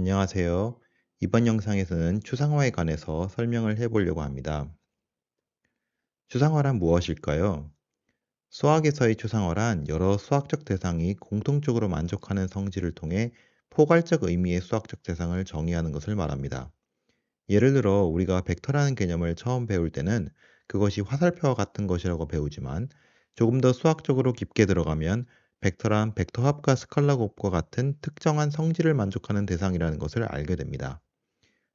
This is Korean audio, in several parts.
안녕하세요. 이번 영상에서는 추상화에 관해서 설명을 해보려고 합니다. 추상화란 무엇일까요? 수학에서의 추상화란 여러 수학적 대상이 공통적으로 만족하는 성질을 통해 포괄적 의미의 수학적 대상을 정의하는 것을 말합니다. 예를 들어 우리가 벡터라는 개념을 처음 배울 때는 그것이 화살표와 같은 것이라고 배우지만 조금 더 수학적으로 깊게 들어가면 벡터란 벡터 합과 스칼라 곱과 같은 특정한 성질을 만족하는 대상이라는 것을 알게 됩니다.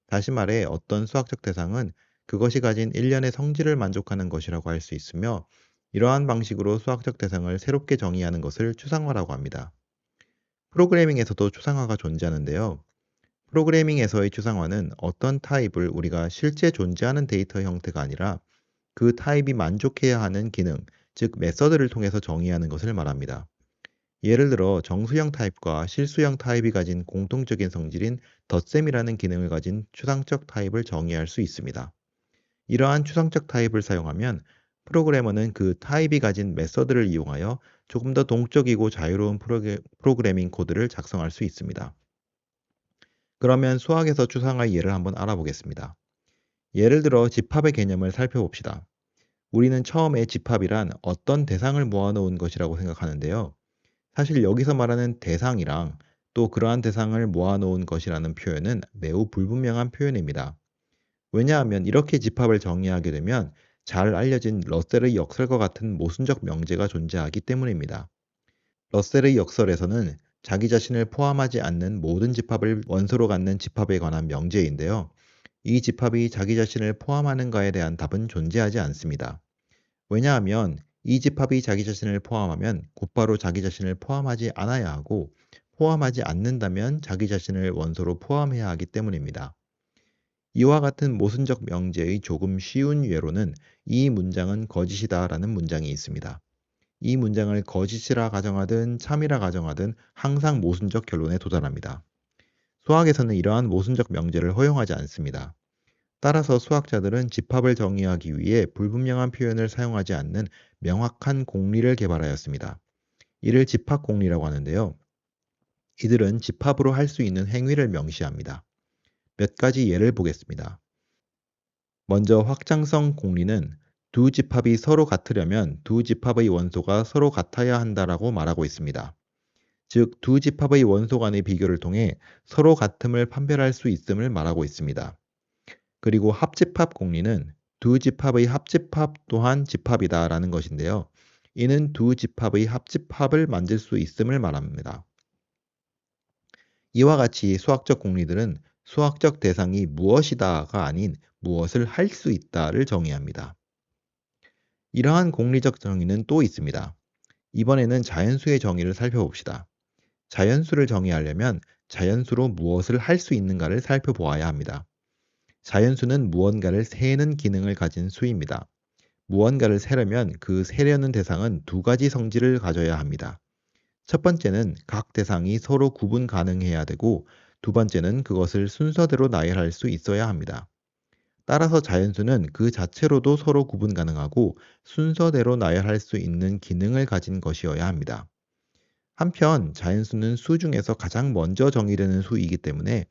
다시 말해 어떤 수학적 대상은 그것이 가진 일련의 성질을 만족하는 것이라고 할 수 있으며 이러한 방식으로 수학적 대상을 새롭게 정의하는 것을 추상화라고 합니다. 프로그래밍에서도 추상화가 존재하는데요. 프로그래밍에서의 추상화는 어떤 타입을 우리가 실제 존재하는 데이터 형태가 아니라 그 타입이 만족해야 하는 기능, 즉 메서드를 통해서 정의하는 것을 말합니다. 예를 들어 정수형 타입과 실수형 타입이 가진 공통적인 성질인 덧셈이라는 기능을 가진 추상적 타입을 정의할 수 있습니다. 이러한 추상적 타입을 사용하면 프로그래머는 그 타입이 가진 메서드를 이용하여 조금 더 동적이고 자유로운 프로그래밍 코드를 작성할 수 있습니다. 그러면 수학에서 추상화의 예를 한번 알아보겠습니다. 예를 들어 집합의 개념을 살펴봅시다. 우리는 처음에 집합이란 어떤 대상을 모아놓은 것이라고 생각하는데요. 사실 여기서 말하는 대상이랑 또 그러한 대상을 모아놓은 것이라는 표현은 매우 불분명한 표현입니다. 왜냐하면 이렇게 집합을 정의하게 되면 잘 알려진 러셀의 역설과 같은 모순적 명제가 존재하기 때문입니다. 러셀의 역설에서는 자기 자신을 포함하지 않는 모든 집합을 원소로 갖는 집합에 관한 명제인데요. 이 집합이 자기 자신을 포함하는가에 대한 답은 존재하지 않습니다. 왜냐하면 이 집합이 자기 자신을 포함하면 곧바로 자기 자신을 포함하지 않아야 하고 포함하지 않는다면 자기 자신을 원소로 포함해야 하기 때문입니다. 이와 같은 모순적 명제의 조금 쉬운 예로는 이 문장은 거짓이다 라는 문장이 있습니다. 이 문장을 거짓이라 가정하든 참이라 가정하든 항상 모순적 결론에 도달합니다. 수학에서는 이러한 모순적 명제를 허용하지 않습니다. 따라서 수학자들은 집합을 정의하기 위해 불분명한 표현을 사용하지 않는 명확한 공리를 개발하였습니다. 이를 집합 공리라고 하는데요. 이들은 집합으로 할 수 있는 행위를 명시합니다. 몇 가지 예를 보겠습니다. 먼저 확장성 공리는 두 집합이 서로 같으려면 두 집합의 원소가 서로 같아야 한다라고 말하고 있습니다. 즉, 두 집합의 원소 간의 비교를 통해 서로 같음을 판별할 수 있음을 말하고 있습니다. 그리고 합집합 공리는 두 집합의 합집합 또한 집합이다 라는 것인데요. 이는 두 집합의 합집합을 만들 수 있음을 말합니다. 이와 같이 수학적 공리들은 수학적 대상이 무엇이다가 아닌 무엇을 할 수 있다를 정의합니다. 이러한 공리적 정의는 또 있습니다. 이번에는 자연수의 정의를 살펴봅시다. 자연수를 정의하려면 자연수로 무엇을 할 수 있는가를 살펴보아야 합니다. 자연수는 무언가를 세는 기능을 가진 수입니다. 무언가를 세려면 그 세려는 대상은 두 가지 성질을 가져야 합니다. 첫 번째는 각 대상이 서로 구분 가능해야 되고 두 번째는 그것을 순서대로 나열할 수 있어야 합니다. 따라서 자연수는 그 자체로도 서로 구분 가능하고 순서대로 나열할 수 있는 기능을 가진 것이어야 합니다. 한편 자연수는 수 중에서 가장 먼저 정의되는 수이기 때문에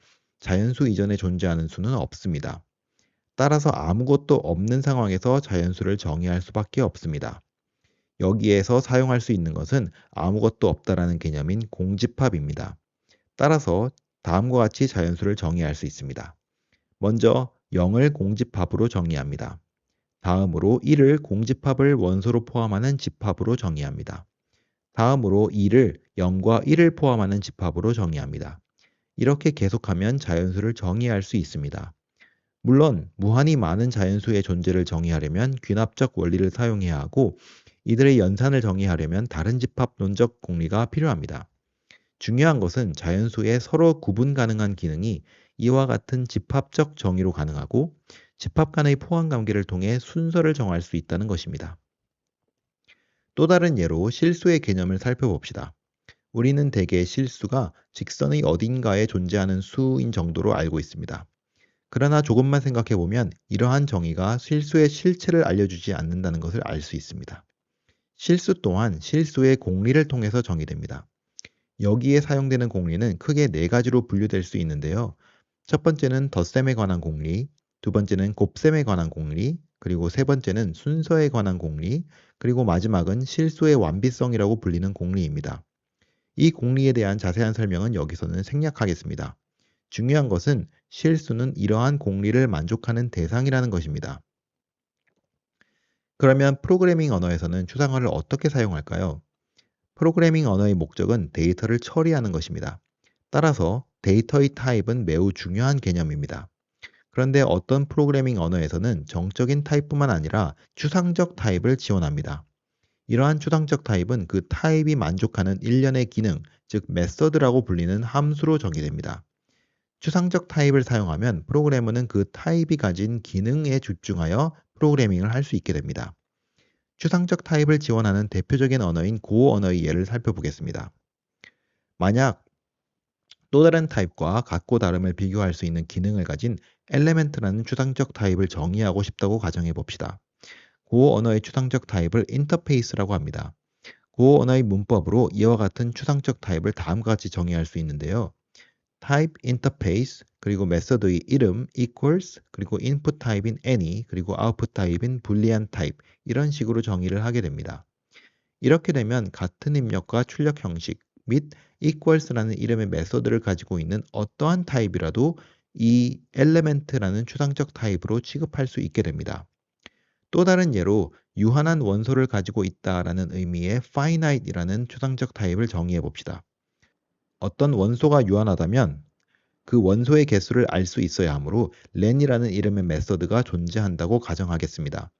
자연수 이전에 존재하는 수는 없습니다. 따라서 아무것도 없는 상황에서 자연수를 정의할 수밖에 없습니다. 여기에서 사용할 수 있는 것은 아무것도 없다라는 개념인 공집합입니다. 따라서 다음과 같이 자연수를 정의할 수 있습니다. 먼저 0을 공집합으로 정의합니다. 다음으로 1을 공집합을 원소로 포함하는 집합으로 정의합니다. 다음으로 2를 0과 1을 포함하는 집합으로 정의합니다. 이렇게 계속하면 자연수를 정의할 수 있습니다. 물론 무한히 많은 자연수의 존재를 정의하려면 귀납적 원리를 사용해야 하고 이들의 연산을 정의하려면 다른 집합론적 공리가 필요합니다. 중요한 것은 자연수의 서로 구분 가능한 기능이 이와 같은 집합적 정의로 가능하고 집합 간의 포함 관계를 통해 순서를 정할 수 있다는 것입니다. 또 다른 예로 실수의 개념을 살펴봅시다. 우리는 대개 실수가 직선의 어딘가에 존재하는 수인 정도로 알고 있습니다. 그러나 조금만 생각해 보면 이러한 정의가 실수의 실체를 알려주지 않는다는 것을 알 수 있습니다. 실수 또한 실수의 공리를 통해서 정의됩니다. 여기에 사용되는 공리는 크게 네 가지로 분류될 수 있는데요. 첫 번째는 덧셈에 관한 공리, 두 번째는 곱셈에 관한 공리, 그리고 세 번째는 순서에 관한 공리, 그리고 마지막은 실수의 완비성이라고 불리는 공리입니다. 이 공리에 대한 자세한 설명은 여기서는 생략하겠습니다. 중요한 것은 실수는 이러한 공리를 만족하는 대상이라는 것입니다. 그러면 프로그래밍 언어에서는 추상화를 어떻게 사용할까요? 프로그래밍 언어의 목적은 데이터를 처리하는 것입니다. 따라서 데이터의 타입은 매우 중요한 개념입니다. 그런데 어떤 프로그래밍 언어에서는 정적인 타입뿐만 아니라 추상적 타입을 지원합니다. 이러한 추상적 타입은 그 타입이 만족하는 일련의 기능, 즉 메서드라고 불리는 함수로 정의됩니다. 추상적 타입을 사용하면 프로그래머는 그 타입이 가진 기능에 집중하여 프로그래밍을 할 수 있게 됩니다. 추상적 타입을 지원하는 대표적인 언어인 고 언어의 예를 살펴보겠습니다. 만약 또 다른 타입과 같고 다름을 비교할 수 있는 기능을 가진 엘레멘트라는 추상적 타입을 정의하고 싶다고 가정해 봅시다. 고 언어의 추상적 타입을 인터페이스라고 합니다. 고 언어의 문법으로 이와 같은 추상적 타입을 다음과 같이 정의할 수 있는데요. type interface 그리고 메서드의 이름 equals 그리고 input 타입인 any 그리고 output 타입인 boolean type 이런 식으로 정의를 하게 됩니다. 이렇게 되면 같은 입력과 출력 형식 및 equals라는 이름의 메서드를 가지고 있는 어떠한 타입이라도 이 element라는 추상적 타입으로 취급할 수 있게 됩니다. 또 다른 예로 유한한 원소를 가지고 있다라는 의미의 finite이라는 추상적 타입을 정의해 봅시다. 어떤 원소가 유한하다면 그 원소의 개수를 알 수 있어야 하므로 len이라는 이름의 메서드가 존재한다고 가정하겠습니다.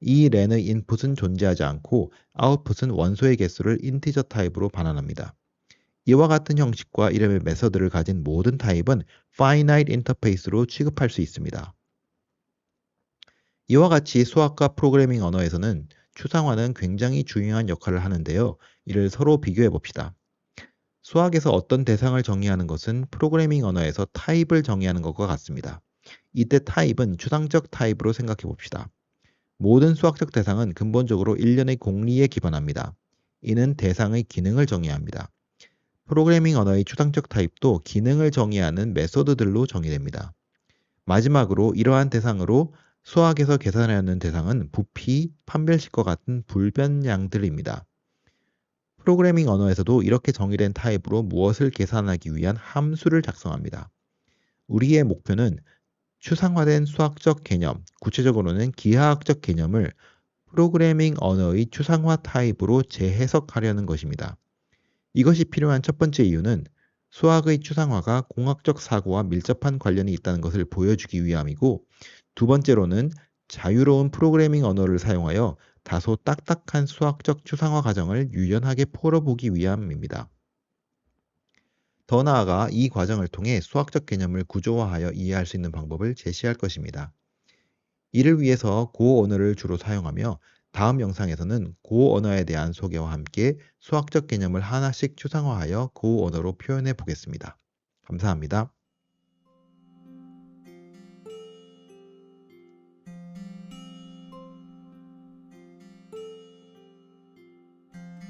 이 len의 인풋은 존재하지 않고 아웃풋은 원소의 개수를 인티저 타입으로 반환합니다. 이와 같은 형식과 이름의 메서드를 가진 모든 타입은 finite interface로 취급할 수 있습니다. 이와 같이 수학과 프로그래밍 언어에서는 추상화는 굉장히 중요한 역할을 하는데요. 이를 서로 비교해 봅시다. 수학에서 어떤 대상을 정의하는 것은 프로그래밍 언어에서 타입을 정의하는 것과 같습니다. 이때 타입은 추상적 타입으로 생각해 봅시다. 모든 수학적 대상은 근본적으로 일련의 공리에 기반합니다. 이는 대상의 기능을 정의합니다. 프로그래밍 언어의 추상적 타입도 기능을 정의하는 메소드들로 정의됩니다. 마지막으로 이러한 대상으로 수학에서 계산하는 대상은 부피, 판별식과 같은 불변량들입니다. 프로그래밍 언어에서도 이렇게 정의된 타입으로 무엇을 계산하기 위한 함수를 작성합니다. 우리의 목표는 추상화된 수학적 개념, 구체적으로는 기하학적 개념을 프로그래밍 언어의 추상화 타입으로 재해석하려는 것입니다. 이것이 필요한 첫 번째 이유는 수학의 추상화가 공학적 사고와 밀접한 관련이 있다는 것을 보여주기 위함이고 두 번째로는 자유로운 프로그래밍 언어를 사용하여 다소 딱딱한 수학적 추상화 과정을 유연하게 풀어보기 위함입니다. 더 나아가 이 과정을 통해 수학적 개념을 구조화하여 이해할 수 있는 방법을 제시할 것입니다. 이를 위해서 고 언어를 주로 사용하며 다음 영상에서는 고 언어에 대한 소개와 함께 수학적 개념을 하나씩 추상화하여 고 언어로 표현해 보겠습니다. 감사합니다.